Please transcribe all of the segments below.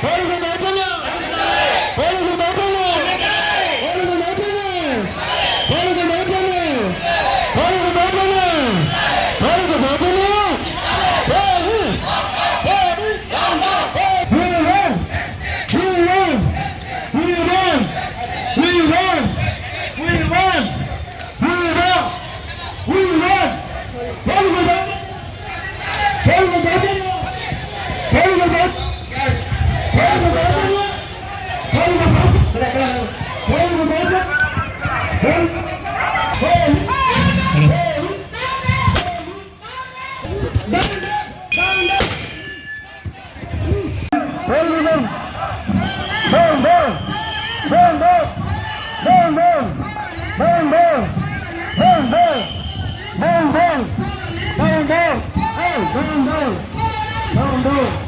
We run! We run! We run! Don't do it.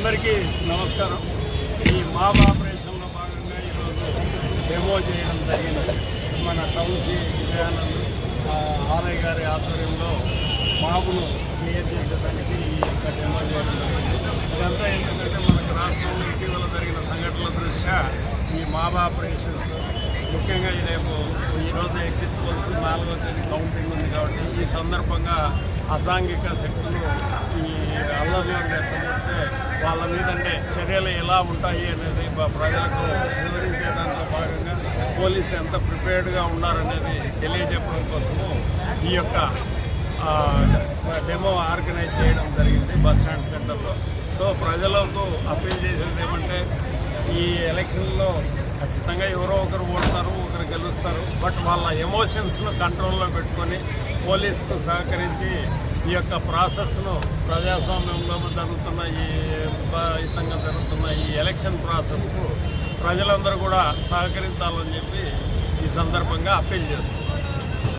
అందరికీ నమస్కారం. ఈ మా ఆపరేషన్లో భాగంగా ఈరోజు డెమో చేయడం జరిగింది. మన టౌన్సీ విజయానంద్ ఆలయ గారి ఆధ్వర్యంలో మాపును క్లియర్ చేసేదానికి ఈ యొక్క డెమో చేయడం జరిగింది. ఇదంతా ఏంటంటే మనకు రాష్ట్రంలో ఇటీవల జరిగిన సంఘటనల దృష్ట్యా ఈ మాబ్ ఆపరేషన్స్ ముఖ్యంగా ఈ రేపు ఈరోజు ఎగ్జిట్ పోల్స్ నాలుగో తేదీ కౌంటింగ్ ఉంది కాబట్టి ఈ సందర్భంగా అసాంఘిక శక్తులు ఈ అల్లర్లను రెచ్చగొడితే వాళ్ళ మీదంటే చర్యలు ఎలా ఉంటాయి అనేది ప్రజలకు వివరించే దాంట్లో భాగంగా పోలీసు ఎంత ప్రిపేర్డ్గా ఉన్నారనేది తెలియజెప్పడం కోసము ఈ యొక్క డెమో ఆర్గనైజ్ చేయడం జరిగింది బస్ స్టాండ్ సెంటర్లో. సో ప్రజలకు అప్పీల్ చేసేది ఏమంటే ఈ ఎలక్షన్లో ఖచ్చితంగా ఎవరో ఒకరు ఓడతారు ఒకరు గెలుస్తారు బట్ వాళ్ళ ఎమోషన్స్ను కంట్రోల్లో పెట్టుకొని పోలీసుకు సహకరించి ఈ యొక్క ప్రాసెస్ను ప్రజాస్వామ్యంలో జరుగుతున్న ఈ విపరీతంగా జరుగుతున్న ఈ ఎలక్షన్ ప్రాసెస్కు ప్రజలందరూ కూడా సహకరించాలని చెప్పి ఈ సందర్భంగా అప్పీల్ చేస్తున్నారు